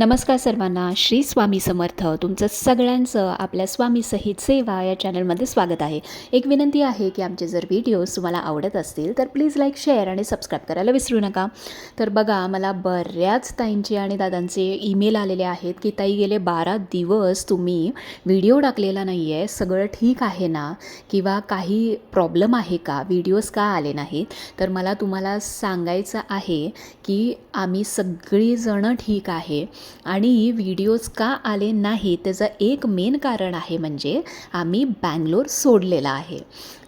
नमस्कार सर्वांना श्री स्वामी समर्थ. तुमचं सगळ्यांचं आपल्या स्वामी सहित सेवा या चॅनलमध्ये स्वागत आहे. एक विनंती आहे की आमचे जर व्हिडिओज तुम्हाला आवडत असतील तर प्लीज लाईक शेअर आणि सबस्क्राईब करायला विसरू नका. तर बघा मला बऱ्याच ताईंचे आणि दादांचे ईमेल आलेले आहेत की ताई गेले बारा दिवस तुम्ही व्हिडिओ टाकलेला नाही आहे सगळं ठीक आहे ना? किंवा काही प्रॉब्लेम आहे का? व्हिडिओज का आले नाहीत? तर मला तुम्हाला सांगायचं आहे की आम्ही सगळीजणं ठीक आहे. आणि व्हिडिओज का आले नाही त्याचं एक मेन कारण आहे म्हणजे आम्ही बँगलोर सोडलेला आहे.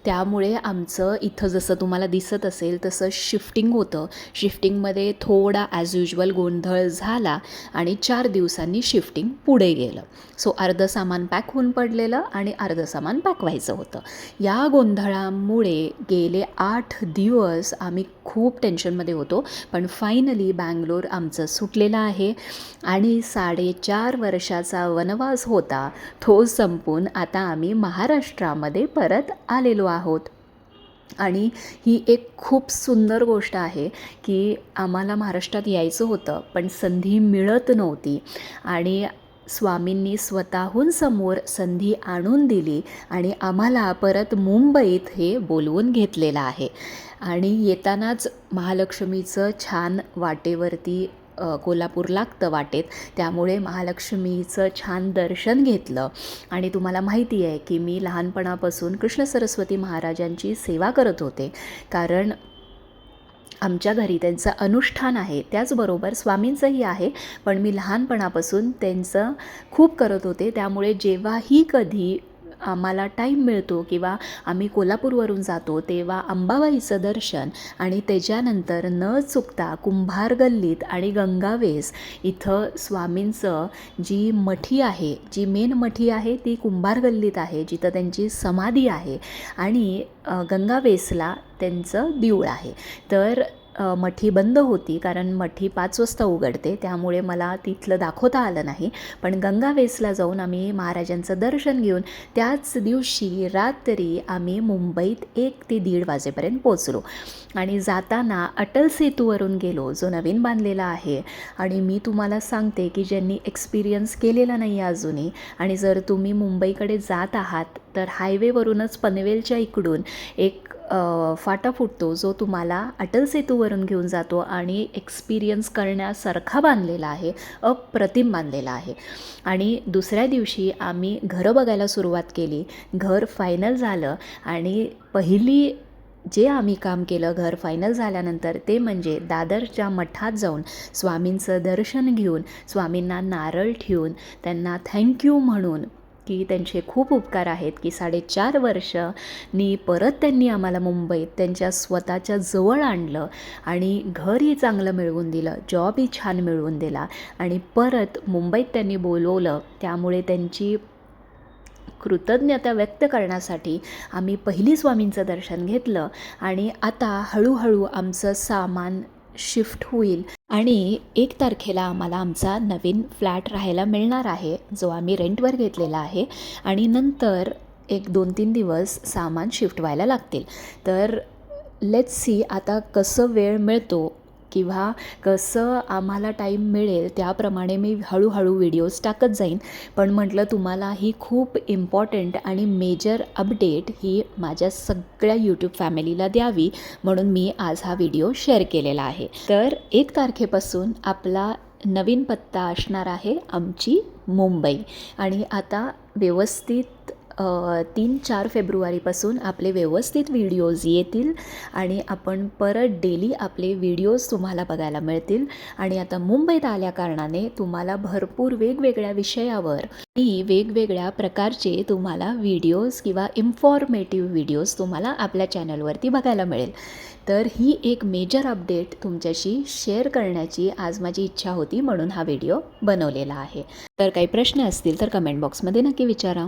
त्यामुळे आमचं इथं जसं तुम्हाला दिसत असेल तसं शिफ्टिंग होतं. शिफ्टिंगमध्ये थोडा ॲज युजल गोंधळ झाला आणि चार दिवसांनी शिफ्टिंग पुढे गेलं. सो अर्धं सामान पॅक होऊन पडलेलं आणि अर्धं सामान पॅक व्हायचं होतं. या गोंधळामुळे गेले आठ दिवस आम्ही खूप टेन्शनमध्ये होतो. पण फायनली बँगलोर आमचं सुटलेलं आहे आणि साडेचार वर्षाचा वनवास होता. तो संपून आता आम्ही महाराष्ट्रामध्ये परत आलेलो आहोत. आणि ही एक खूप सुंदर गोष्ट आहे की आम्हाला महाराष्ट्रात यायचं होतं पण संधी मिळत नव्हती. आणि स्वामींनी स्वतःहून समोर संधी आणून दिली आणि आम्हाला परत मुंबईत हे बोलवून घेतलेलं आहे. आणि येतानाच महालक्ष्मीचं छान वाटेवरती कोल्हापूर लागतं वाटेत. त्यामुळे महालक्ष्मीचं छान दर्शन घेतलं. आणि तुम्हाला माहिती आहे की मी लहानपणापासून कृष्ण सरस्वती महाराजांची सेवा करत होते. कारण आमच्या घरी त्यांचं अनुष्ठान आहे. त्याचबरोबर स्वामींचंही आहे. पण मी लहानपणापासून त्यांचं खूप करत होते. त्यामुळे जेव्हाही कधी आम्हाला टाईम मिळतो किंवा आम्ही कोल्हापूरवरून जातो तेव्हा अंबाबाईचं दर्शन आणि त्याच्यानंतर न चुकता कुंभार गल्लीत आणि गंगावेस इथं स्वामींचं जी मठी आहे जी मेन मठी आहे ती कुंभार गल्लीत आहे जिथं त्यांची समाधी आहे आणि गंगावेसला त्यांचं देऊळ आहे. तर मठी बंद होती कारण मठी पाच वाजता उघडते त्यामुळे मला तिथलं दाखवता आलं नाही. पण गंगावेसला जाऊन आम्ही महाराजांचं दर्शन घेऊन त्याच दिवशी रात्री आम्ही मुंबईत एक ते दीड वाजेपर्यंत पोचलो आणि जाताना अटल सेतूवरून गेलो जो नवीन बांधलेला आहे. आणि मी तुम्हाला सांगते की ज्यांनी एक्सपिरियन्स केलेला नाही आहे अजूनही आणि जर तुम्ही मुंबईकडे जात आहात तर हायवेवरूनच पनवेलच्या इकडून एक फाटा फुटतो जो तुम्हाला अटल सेतूवरून घेऊन जातो आणि एक्सपिरियन्स करण्यासारखा बांधलेला आहे अप्रतिम बांधलेला आहे. आणि दुसऱ्या दिवशी आम्ही घरं बघायला सुरुवात केली. घर फायनल झालं आणि पहिली जे आम्ही काम केलं घर फायनल झाल्यानंतर ते म्हणजे दादरच्या मठात जाऊन स्वामींचं दर्शन घेऊन स्वामींना नारळ ठेवून त्यांना थँक्यू म्हणून की त्यांचे खूप उपकार आहेत की साडेचार वर्षनी परत त्यांनी आम्हाला मुंबईत त्यांच्या स्वतःच्या जवळ आणलं आणि घरही चांगलं मिळवून दिलं जॉबही छान मिळवून दिला आणि परत मुंबईत त्यांनी बोलवलं. त्यामुळे त्यांची कृतज्ञता व्यक्त करण्यासाठी आम्ही पहिली स्वामींचं दर्शन घेतलं आणि आता हळूहळू आमचं सामान शिफ्ट होईल. आणि एक तारखेला आम्हाला आमचा नवीन फ्लॅट राहायला मिळणार आहे जो आम्ही रेंटवर घेतलेला आहे. आणि नंतर एक दोन तीन दिवस सामान शिफ्ट व्हायला लागतील. तर लेट्स सी आता कसं वेळ मिळतो किंवा कसं आम्हाला टाईम मिळेल त्याप्रमाणे मी हळूहळू व्हिडिओज टाकत जाईन. पण म्हटलं तुम्हाला ही खूप इम्पॉर्टंट आणि मेजर अपडेट ही माझ्या सगळ्या यूट्यूब फॅमिलीला द्यावी म्हणून मी आज हा व्हिडिओ शेअर केलेला आहे. तर एक तारखेपासून आपला नवीन पत्ता असणार आहे आमची मुंबई. आणि आता व्यवस्थित तीन चार फेब्रुवारीपासून आपले व्यवस्थित व्हिडिओज येतील आणि आपण परत डेली आपले व्हिडिओज तुम्हाला बघायला मिळतील. आणि आता मुंबईत आल्या कारणाने तुम्हाला भरपूर वेगवेगळ्या विषयावर आणि वेगवेगळ्या प्रकारचे तुम्हाला व्हिडिओज किंवा इन्फॉर्मेटिव्ह व्हिडिओज तुम्हाला आपल्या चॅनलवरती बघायला मिळेल. तर ही एक मेजर अपडेट तुमच्याशी शेअर करण्याची आज माझी इच्छा होती म्हणून हा व्हिडिओ बनवलेला आहे. तर काही प्रश्न असतील तर कमेंट बॉक्समध्ये नक्की विचारा.